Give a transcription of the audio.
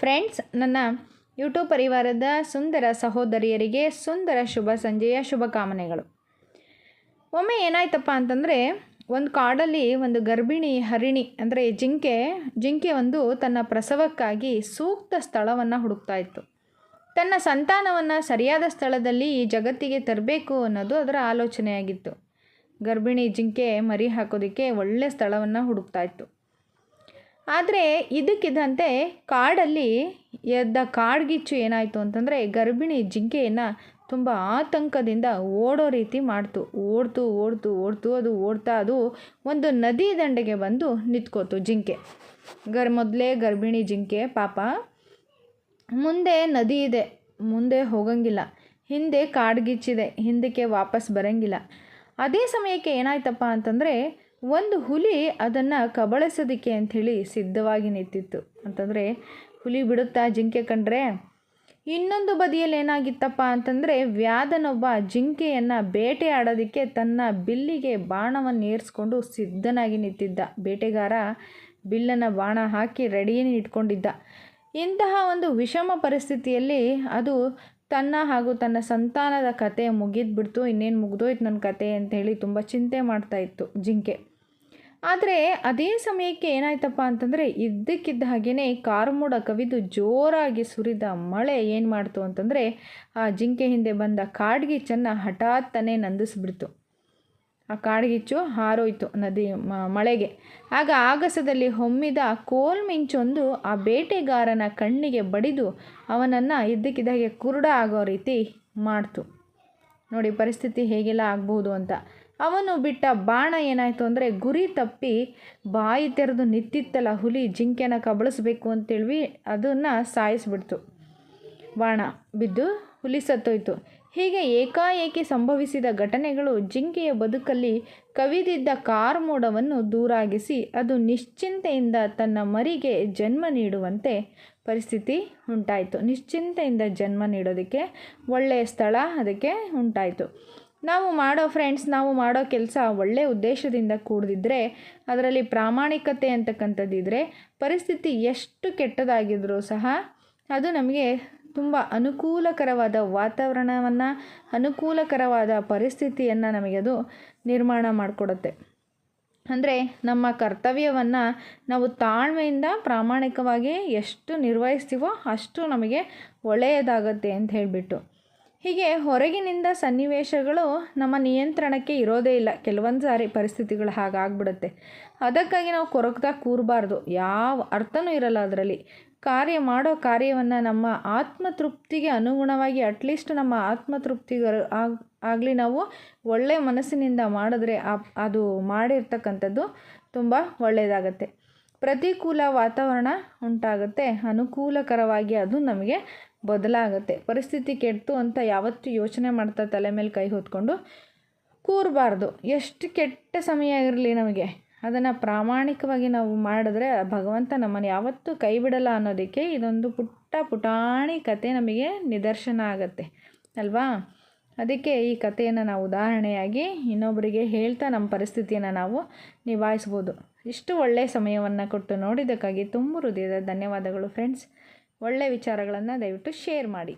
Friends, ನನ್ನ YouTube ಪರಿವಾರದ ಸುಂದರ ಸಹೋದರಿಯರಿಗೆ ಸುಂದರ ಶುಭ ಸಂಜೆಯ ಶುಭಕಾಮನೆಗಳು. ಒಮ್ಮೆ ಏನಾಯ್ತಪ್ಪ ಅಂತಂದರೆ, ಒಂದು ಕಾಡಲ್ಲಿ ಒಂದು ಗರ್ಭಿಣಿ ಹರಿಣಿ, ಅಂದರೆ ಜಿಂಕೆ ಜಿಂಕೆ ಒಂದು ತನ್ನ ಪ್ರಸವಕ್ಕಾಗಿ ಸೂಕ್ತ ಸ್ಥಳವನ್ನು ಹುಡುಕ್ತಾ ಇತ್ತು. ತನ್ನ ಸಂತಾನವನ್ನು ಸರಿಯಾದ ಸ್ಥಳದಲ್ಲಿ ಈ ಜಗತ್ತಿಗೆ ತರಬೇಕು ಅನ್ನೋದು ಅದರ ಆಲೋಚನೆಯಾಗಿತ್ತು. ಗರ್ಭಿಣಿ ಜಿಂಕೆ ಮರಿ ಹಾಕೋದಕ್ಕೆ ಒಳ್ಳೆಯ ಸ್ಥಳವನ್ನು ಹುಡುಕ್ತಾ ಇತ್ತು. ಆದರೆ ಇದಕ್ಕಿದ್ದಂತೆ ಕಾಡಲ್ಲಿ ಎದ್ದ ಕಾಡ್ಗಿಚ್ಚು ಏನಾಯಿತು ಅಂತಂದರೆ ಗರ್ಭಿಣಿ ಜಿಂಕೆಯನ್ನು ತುಂಬ ಆತಂಕದಿಂದ ಓಡೋ ರೀತಿ ಮಾಡ್ತು. ಓಡ್ತು ಓಡ್ತು ಓಡ್ತು, ಅದು ಓಡ್ತಾ ಅದು ಒಂದು ನದಿ ದಂಡೆಗೆ ಬಂದು ನಿಂತ್ಕೋತು ಜಿಂಕೆ. ಗರ್, ಮೊದಲೇ ಗರ್ಭಿಣಿ ಜಿಂಕೆ ಪಾಪ. ಮುಂದೆ ನದಿ ಇದೆ, ಮುಂದೆ ಹೋಗಂಗಿಲ್ಲ. ಹಿಂದೆ ಕಾಡ್ಗಿಚ್ಚಿದೆ, ಹಿಂದಕ್ಕೆ ವಾಪಸ್ ಬರೋಂಗಿಲ್ಲ. ಅದೇ ಸಮಯಕ್ಕೆ ಏನಾಯ್ತಪ್ಪ ಅಂತಂದರೆ ಒಂದು ಹುಲಿ ಅದನ್ನು ಕಬಳಿಸೋದಕ್ಕೆ ಅಂಥೇಳಿ ಸಿದ್ಧವಾಗಿ ನಿಂತಿತ್ತು. ಅಂತಂದರೆ, ಹುಲಿ ಬಿಡುತ್ತಾ ಜಿಂಕೆ ಕಂಡ್ರೆ, ಇನ್ನೊಂದು ಬದಿಯಲ್ಲಿ ಏನಾಗಿತ್ತಪ್ಪ ಅಂತಂದರೆ, ವ್ಯಾದನೊಬ್ಬ ಜಿಂಕೆಯನ್ನು ಬೇಟೆ ಆಡೋದಕ್ಕೆ ತನ್ನ ಬಿಲ್ಲಿಗೆ ಬಾಣವನ್ನು ಏರಿಸ್ಕೊಂಡು ಸಿದ್ಧನಾಗಿ ನಿಂತಿದ್ದ. ಬೇಟೆಗಾರ ಬಿಲ್ಲನ್ನು ಬಾಣ ಹಾಕಿ ರೆಡಿಯೇ ಇಟ್ಕೊಂಡಿದ್ದ. ಇಂತಹ ಒಂದು ವಿಷಮ ಪರಿಸ್ಥಿತಿಯಲ್ಲಿ ಅದು ತನ್ನ ಹಾಗೂ ತನ್ನ ಸಂತಾನದ ಕತೆ ಮುಗಿದ್ಬಿಡ್ತು, ಇನ್ನೇನು ಮುಗಿದೋಯ್ತು ನನ್ನ ಕತೆ ಹೇಳಿ ತುಂಬ ಚಿಂತೆ ಮಾಡ್ತಾ ಇತ್ತು ಜಿಂಕೆ. ಆದರೆ ಅದೇ ಸಮಯಕ್ಕೆ ಏನಾಯ್ತಪ್ಪ ಅಂತಂದರೆ ಇದ್ದಕ್ಕಿದ್ದ ಹಾಗೆಯೇ ಕಾರ್ಮೋಡ ಕವಿದು ಜೋರಾಗಿ ಸುರಿದ ಮಳೆ ಏನು ಮಾಡ್ತು ಅಂತಂದರೆ ಆ ಜಿಂಕೆ ಹಿಂದೆ ಬಂದ ಕಾಡ್ಗಿಚ್ಚನ್ನು ಹಠಾತ್ತನೇ ನಂದಿಸ್ಬಿಡ್ತು. ಆ ಕಾಡ್ಗಿಚ್ಚು ಹಾರೋಯ್ತು ನದಿ ಮಳೆಗೆ. ಆಗ ಆಗಸದಲ್ಲಿ ಹೊಮ್ಮಿದ ಕೋಲ್ಮಿಂಚೊಂದು ಆ ಬೇಟೆಗಾರನ ಕಣ್ಣಿಗೆ ಬಡಿದು ಅವನನ್ನು ಇದ್ದಕ್ಕಿದ್ದಾಗೆ ಕುರುಡ ಆಗೋ ರೀತಿ ಮಾಡ್ತು. ನೋಡಿ, ಪರಿಸ್ಥಿತಿ ಹೇಗೆಲ್ಲ ಆಗ್ಬೋದು ಅಂತ. ಅವನು ಬಿಟ್ಟ ಬಾಣ ಏನಾಯಿತು ಅಂದರೆ ಗುರಿ ತಪ್ಪಿ ಬಾಯಿ ತೆರೆದು ನಿತ್ತಿತ್ತಲ್ಲ ಹುಲಿ, ಜಿಂಕೆನ ಕಬಳಿಸ್ಬೇಕು ಅಂತೇಳಿ ಅದನ್ನು ಸಾಯಿಸ್ಬಿಡ್ತು. ಬಾಣ ಬಿದ್ದು ಹುಲಿ ಸತ್ತೋಯ್ತು. ಹೀಗೆ ಏಕಾಏಕಿ ಸಂಭವಿಸಿದ ಘಟನೆಗಳು ಜಿಂಕೆಯ ಬದುಕಲ್ಲಿ ಕವಿದಿದ್ದ ಕಾರ್ಮೋಡವನ್ನು ದೂರಾಗಿಸಿ ಅದು ನಿಶ್ಚಿಂತೆಯಿಂದ ತನ್ನ ಮರಿಗೆ ಜನ್ಮ ನೀಡುವಂತೆ ಪರಿಸ್ಥಿತಿ ಉಂಟಾಯಿತು. ನಿಶ್ಚಿಂತೆಯಿಂದ ಜನ್ಮ ನೀಡೋದಕ್ಕೆ ಒಳ್ಳೆಯ ಸ್ಥಳ ಅದಕ್ಕೆ ಉಂಟಾಯಿತು. ನಾವು ಮಾಡೋ ಫ್ರೆಂಡ್ಸ್ ನಾವು ಮಾಡೋ ಕೆಲಸ ಒಳ್ಳೆಯ ಉದ್ದೇಶದಿಂದ ಕೂಡಿದ್ರೆ ಅದರಲ್ಲಿ ಪ್ರಾಮಾಣಿಕತೆ ಅಂತಕ್ಕಂಥದ್ದಿದ್ರೆ ಪರಿಸ್ಥಿತಿ ಎಷ್ಟು ಕೆಟ್ಟದಾಗಿದ್ರೂ ಸಹ ಅದು ನಮಗೆ ತುಂಬ ಅನುಕೂಲಕರವಾದ ವಾತಾವರಣವನ್ನು, ಅನುಕೂಲಕರವಾದ ಪರಿಸ್ಥಿತಿಯನ್ನು ನಮಗೆ ಅದು ನಿರ್ಮಾಣ ಮಾಡಿಕೊಡುತ್ತೆ. ಅಂದರೆ ನಮ್ಮ ಕರ್ತವ್ಯವನ್ನು ನಾವು ತಾಳ್ಮೆಯಿಂದ ಪ್ರಾಮಾಣಿಕವಾಗಿ ಎಷ್ಟು ನಿರ್ವಹಿಸ್ತೀವೋ ಅಷ್ಟು ನಮಗೆ ಒಳ್ಳೆಯದಾಗತ್ತೆ ಅಂತ ಹೇಳಿಬಿಟ್ಟು. ಹೀಗೆ ಹೊರಗಿನಿಂದ ಸನ್ನಿವೇಶಗಳು ನಮ್ಮ ನಿಯಂತ್ರಣಕ್ಕೆ ಇರೋದೇ ಇಲ್ಲ. ಕೆಲವೊಂದು ಸಾರಿ ಪರಿಸ್ಥಿತಿಗಳು ಹಾಗಾಗ್ಬಿಡುತ್ತೆ. ಅದಕ್ಕಾಗಿ ನಾವು ಕೊರಗ್ತಾ ಕೂರಬಾರ್ದು. ಯಾವ ಅರ್ಥನೂ ಇರಲ್ಲ ಅದರಲ್ಲಿ. ಕಾರ್ಯ ಮಾಡೋ ಕಾರ್ಯವನ್ನು ನಮ್ಮ ಆತ್ಮತೃಪ್ತಿಗೆ ಅನುಗುಣವಾಗಿ ಅಟ್ಲೀಸ್ಟ್ ನಮ್ಮ ಆತ್ಮತೃಪ್ತಿಗೆ ಆಗಲಿ ನಾವು ಒಳ್ಳೆಯ ಮನಸ್ಸಿನಿಂದ ಮಾಡಿದ್ರೆ ಅದು ಮಾಡಿರ್ತಕ್ಕಂಥದ್ದು ತುಂಬ ಒಳ್ಳೆಯದಾಗತ್ತೆ ಪ್ರತಿಕೂಲ ವಾತಾವರಣ ಉಂಟಾಗುತ್ತೆ. ಅನುಕೂಲಕರವಾಗಿ ಅದು ನಮಗೆ ಬದಲಾಗುತ್ತೆ. ಪರಿಸ್ಥಿತಿ ಕೆಡ್ತು ಅಂತ ಯಾವತ್ತೂ ಯೋಚನೆ ಮಾಡ್ತಾ ತಲೆ ಮೇಲೆ ಕೈ ಹೊತ್ಕೊಂಡು ಕೂರಬಾರ್ದು. ಎಷ್ಟು ಕೆಟ್ಟ ಸಮಯ ಇರಲಿ ನಮಗೆ? ಅದನ್ನು ಪ್ರಾಮಾಣಿಕವಾಗಿ ನಾವು ಮಾಡಿದ್ರೆ ಭಗವಂತ ನಮ್ಮನ್ನು ಯಾವತ್ತೂ ಕೈ ಬಿಡಲ್ಲ ಅನ್ನೋದಕ್ಕೆ ಇದೊಂದು ಪುಟ್ಟ ಪುಟಾಣಿ ಕತೆ ನಮಗೆ ನಿದರ್ಶನ ಆಗುತ್ತೆ, ಅಲ್ವಾ? ಅದಕ್ಕೆ ಈ ಕಥೆಯನ್ನು ನಾವು ಉದಾಹರಣೆಯಾಗಿ ಇನ್ನೊಬ್ಬರಿಗೆ ಹೇಳ್ತಾ ನಮ್ಮ ಪರಿಸ್ಥಿತಿಯನ್ನು ನಾವು ನಿಭಾಯಿಸ್ಬೋದು. ಇಷ್ಟು ಒಳ್ಳೆಯ ಸಮಯವನ್ನು ಕೊಟ್ಟು ನೋಡಿದ್ದಕ್ಕಾಗಿ ತುಂಬ ಹೃದಯದ ಧನ್ಯವಾದಗಳು ಫ್ರೆಂಡ್ಸ್ ಒಳ್ಳೆಯ ವಿಚಾರಗಳನ್ನು ದಯವಿಟ್ಟು ಶೇರ್ ಮಾಡಿ.